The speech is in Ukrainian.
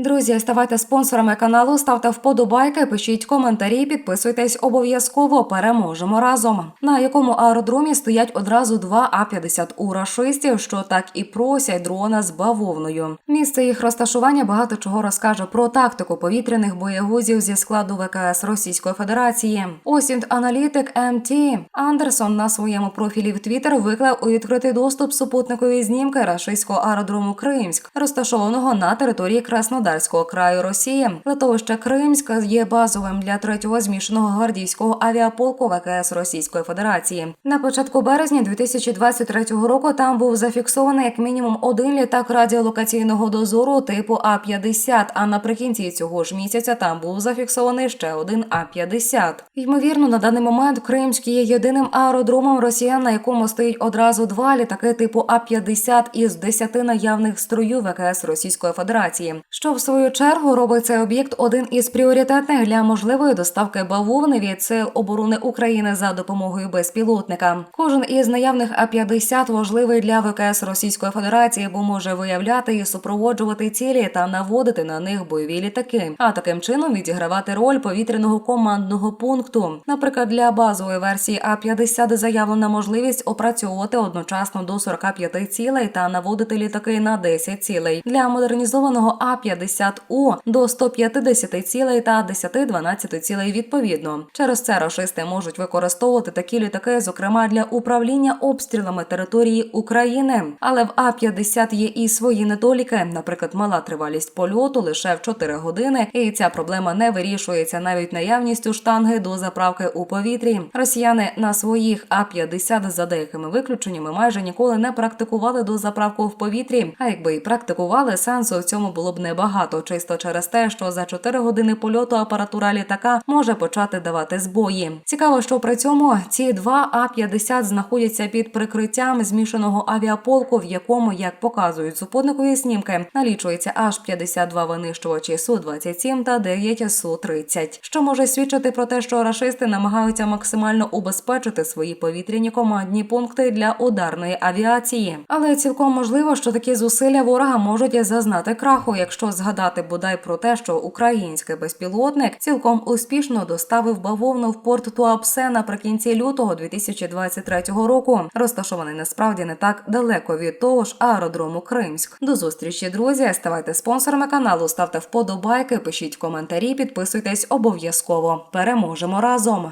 Друзі, ставайте спонсорами каналу, ставте вподобайки, пишіть коментарі, підписуйтесь обов'язково. Переможемо разом. На якому аеродромі стоять одразу два А-50 у рашистів, що так і просять дрона з бавовною. Місце їх розташування багато чого розкаже про тактику повітряних боєгузів зі складу ВКС Російської Федерації. Осінт аналітик МТ Андерсон на своєму профілі в Твіттер виклав у відкритий доступ супутникові знімки рашистського аеродрому Кримськ, розташованого на території Краснодарського краю Росії. Литовище Кримськ є базовим для третього змішаного гвардійського авіаполку ВКС Російської Федерації. На початку березня 2023 року там був зафіксований як мінімум один літак радіолокаційного дозору типу А-50, А наприкінці цього ж місяця там був зафіксований ще один А-50. Ймовірно, на даний момент Кримськ є єдиним аеродромом росіян, на якому стоїть одразу два літаки типу А-50 із 10 наявних строю ВКС Російської Федерації, що свою чергу робить цей об'єкт один із пріоритетних для можливої доставки бавовни від сил оборони України за допомогою безпілотника. Кожен із наявних А-50 важливий для ВКС Російської Федерації, бо може виявляти і супроводжувати цілі та наводити на них бойові літаки, а таким чином відігравати роль повітряного командного пункту. Наприклад, для базової версії А-50 заявлена можливість опрацьовувати одночасно до 45 цілей та наводити літаки на 10 цілей. Для модернізованого А-50У до 150 цілей та 10-12 цілей відповідно. Через це рашисти можуть використовувати такі літаки, зокрема для управління обстрілами території України. Але в А-50 є і свої недоліки, наприклад, мала тривалість польоту лише в 4 години, і ця проблема не вирішується навіть наявністю штанги до заправки у повітрі. Росіяни на своїх А-50 за деякими виключеннями майже ніколи не практикували до заправку в повітрі. А якби і практикували, сенсу в цьому було б небагато, чисто через те, що за 4 години польоту апаратура літака може почати давати збої. Цікаво, що при цьому ці два А-50 знаходяться під прикриттям змішаного авіаполку, в якому, як показують супутникові знімки, налічується аж 52 винищувачі Су-27 та 9 Су-30, що може свідчити про те, що рашисти намагаються максимально убезпечити свої повітряні командні пункти для ударної авіації. Але цілком можливо, що такі зусилля ворога можуть зазнати краху, якщо згадати бодай про те, що український безпілотник цілком успішно доставив бавовну в порт Туапсе наприкінці лютого 2023 року, розташований насправді не так далеко від того ж аеродрому Кримськ. До зустрічі, друзі. Ставайте спонсорами каналу, ставте вподобайки, пишіть коментарі, підписуйтесь обов'язково. Переможемо разом.